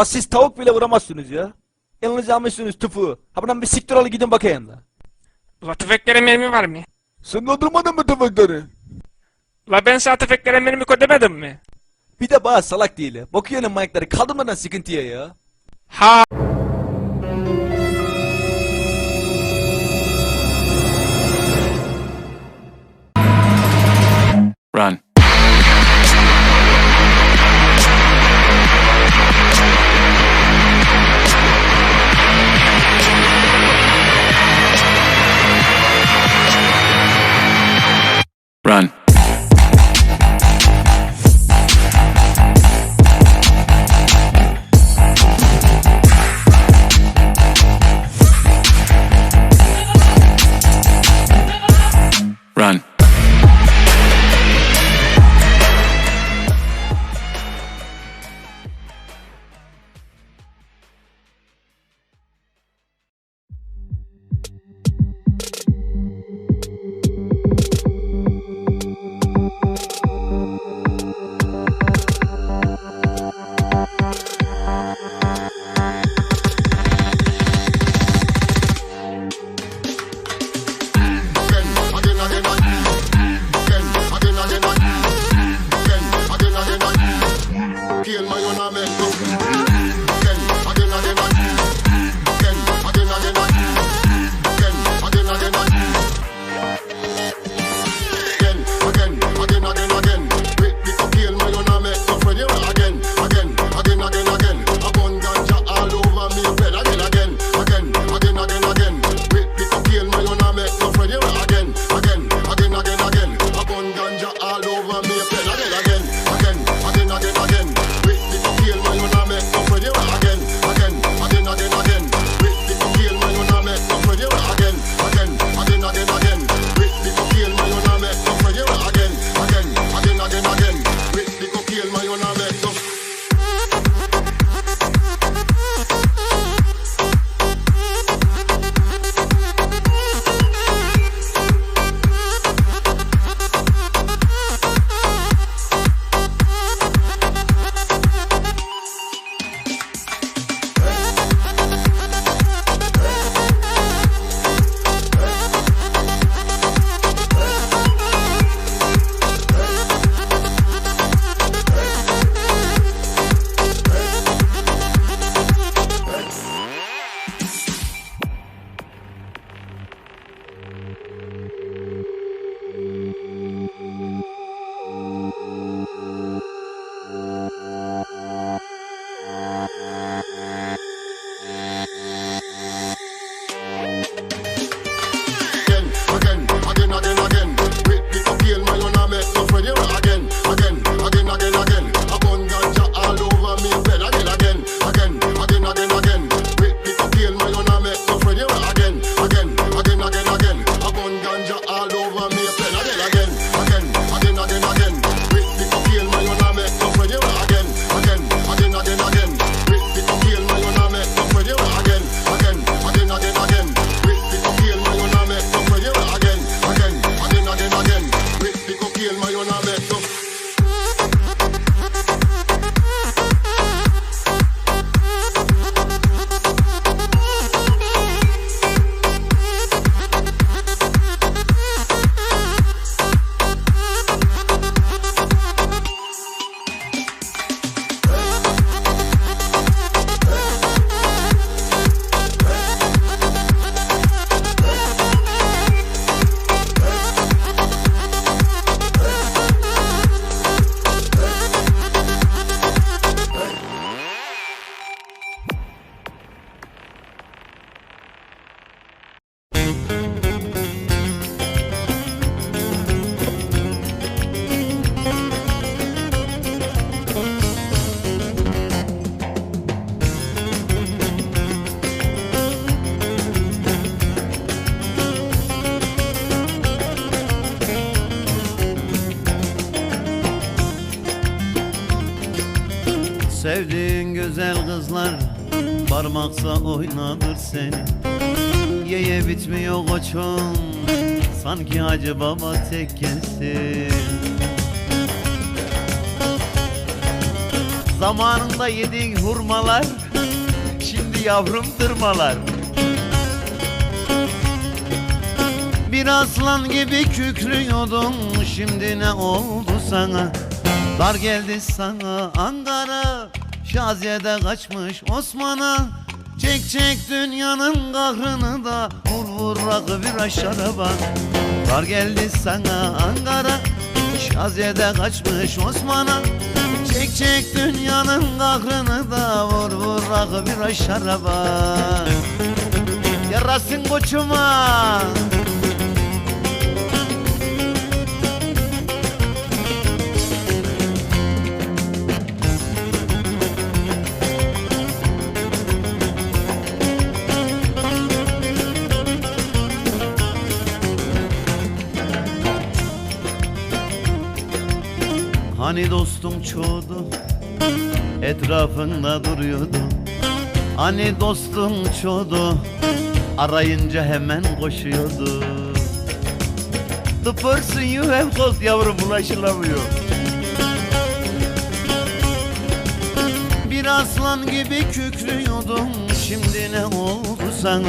La siz tavuk bile vuramazsınız ya. Elinize almışsınız tüfü. Ha buradan bir siktir alı gidin bakayım da. La tüfeklere mermi var mı? Sen doldurmadın mı tüfekleri? La ben sana tüfeklere mermi koy demedim mi? Bir de bana salak değil. Bakıyorsun manyakları kaldırmadan sıkıntıya ya. Ha. Run. Sevdiğin güzel kızlar Parmaksa oynadır seni. Yeye bitmiyor koçum Sanki Hacı Baba tekkesin Zamanında yediğin hurmalar Şimdi yavrum tırmalar. Bir aslan gibi kükrüyordun Şimdi ne oldu sana? Dar geldi sana Ankara Şaziye'de kaçmış Osman'a. Çek çek dünyanın kahrını da Vur vur rakı bir şaraba Dar geldi sana Ankara Şaziye'de kaçmış Osman'a. Çek çek dünyanın kahrını da Vur vur rakı bir şaraba Yarasın koçuma Hani dostum çoğdu Etrafında duruyordu. Hani dostum çoğdu Arayınca hemen koşuyordu. The person you have called yavrum ulaşılamıyor. Bir aslan gibi kükrüyordum Şimdi ne oldu sana?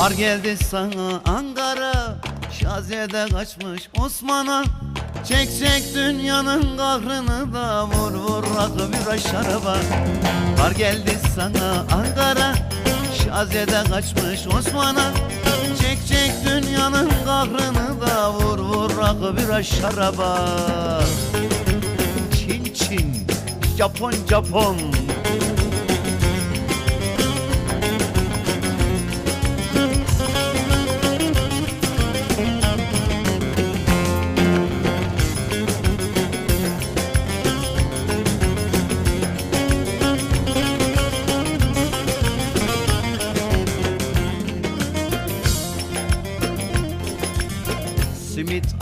Dar geldi sana Ankara Şaziye'de kaçmış Osman'a Çek çek dünyanın kahrını da Vur vur. Rakı bir şaraba Dar geldi sana Ankara. Şaziye'de kaçmış Osman'a. Çek çek dünyanın kahrını da Vur vur. Rakı bir şaraba Çin Çin. Japon Japon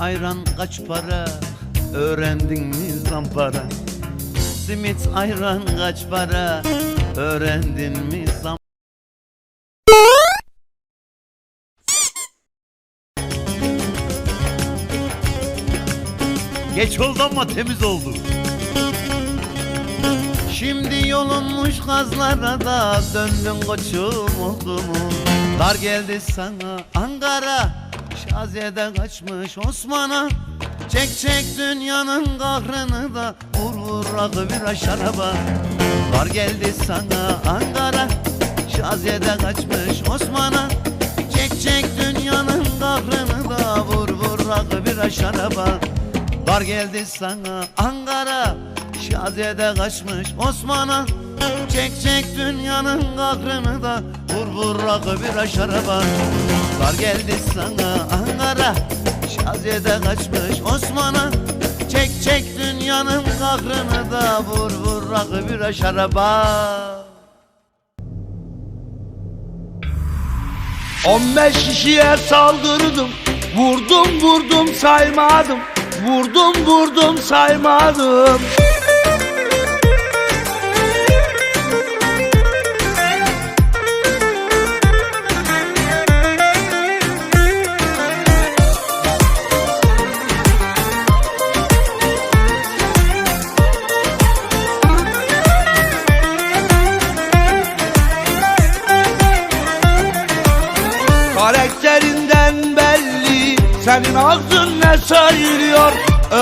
ayran kaç para? Öğrendin mi zampara? Simit ayran kaç para? Öğrendin mi zam Geç oldu ama temiz oldu. Şimdi yolunmuş kazlara da döndün koçum oldu mu? Dar geldi sana Ankara Şaziye'de kaçmış Osman'a? Çek çek dünyanın kahrını da Vur vur rakı bir şaraba Dar geldi sana Ankara Şaziye'de kaçmış Osman'a. Çek çek dünyanın kahrını da Vur vur rakı bir şaraba Dar geldi sana Ankara Şaziye'de kaçmış Osman'a Çek çek dünyanın kahrını da Vur vur rakı bir şaraba Dar geldi sana Ankara Şaziye'de kaçmış Osman'a. Çek çek dünyanın kahrını da Vur vur rakı bir şaraba 15 kişiye saldırdım. Vurdum vurdum saymadım. Vurdum vurdum saymadım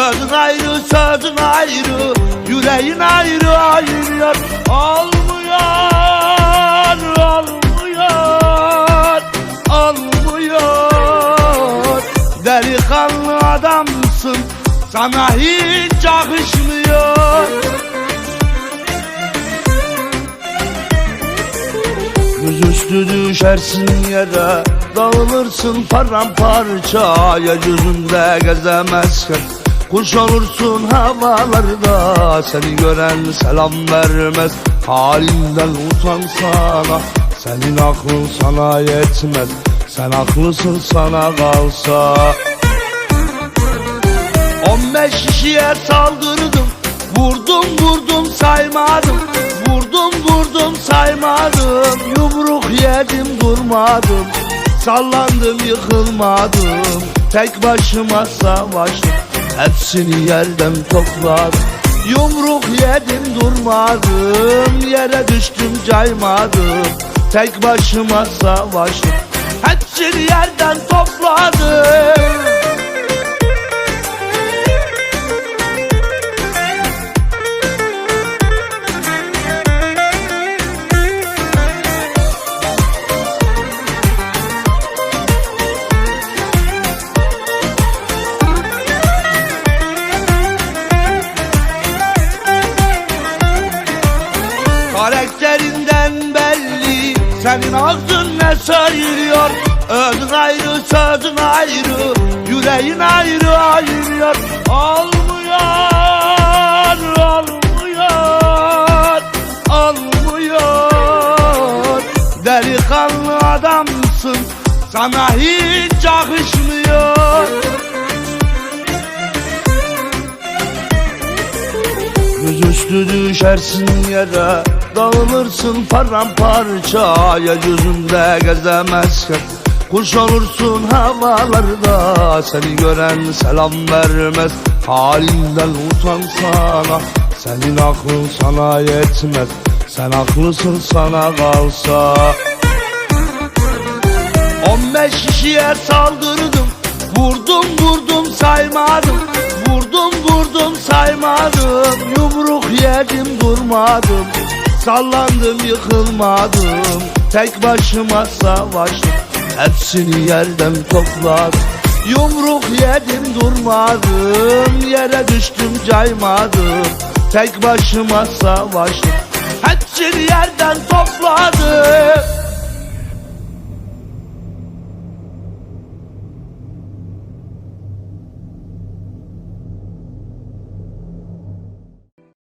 Özün ayrı sözün ayrı Yüreğin ayrı ayırıyor Olmuyor Olmuyor Olmuyor Delikanlı adamsın Sana hiç yakışmıyor. Yüzüstü düşersin yere Dağılırsın paramparça. Yeryüzünde gezemezken Kuş olursun havalarda Seni gören selam vermez. Halinden utansana Senin aklın sana yetmez. Sen haklısın sana kalsa. 15 kişiye saldırdım Vurdum vurdum saymadım. Vurdum vurdum saymadım Yumruk yedim durmadım. Sallandım yıkılmadım Tek başıma savaştım Hepsini yerden topladım Yumruk yedim durmadım Yere düştüm caymadım. Tek başıma savaştım. Hepsini yerden topladım Senin ağzın ne sayılıyor? Özün ayrı sözün ayrı Yüreğin ayrı ayırıyor. Olmuyor Olmuyor Olmuyor Delikanlı adamsın Sana hiç yakışmıyor. Yüzüstü düşersin yere Dağılırsın paramparça Ya yüzünde gezemezken Kuş olursun havalarda Seni gören selam vermez. Halinden utansana Senin aklın sana yetmez. Sen haklısın sana kalsa. 15 kişiye saldırdım Vurdum vurdum saymadım. Vurdum vurdum saymadım Yumruk yedim durmadım Sallandım yıkılmadım. Tek başıma savaştım. Hepsini yerden topladım. Yumruk yedim durmadım. Yere düştüm caymadım. Tek başıma savaştım. Hepsini yerden topladım.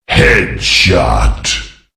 Headshot.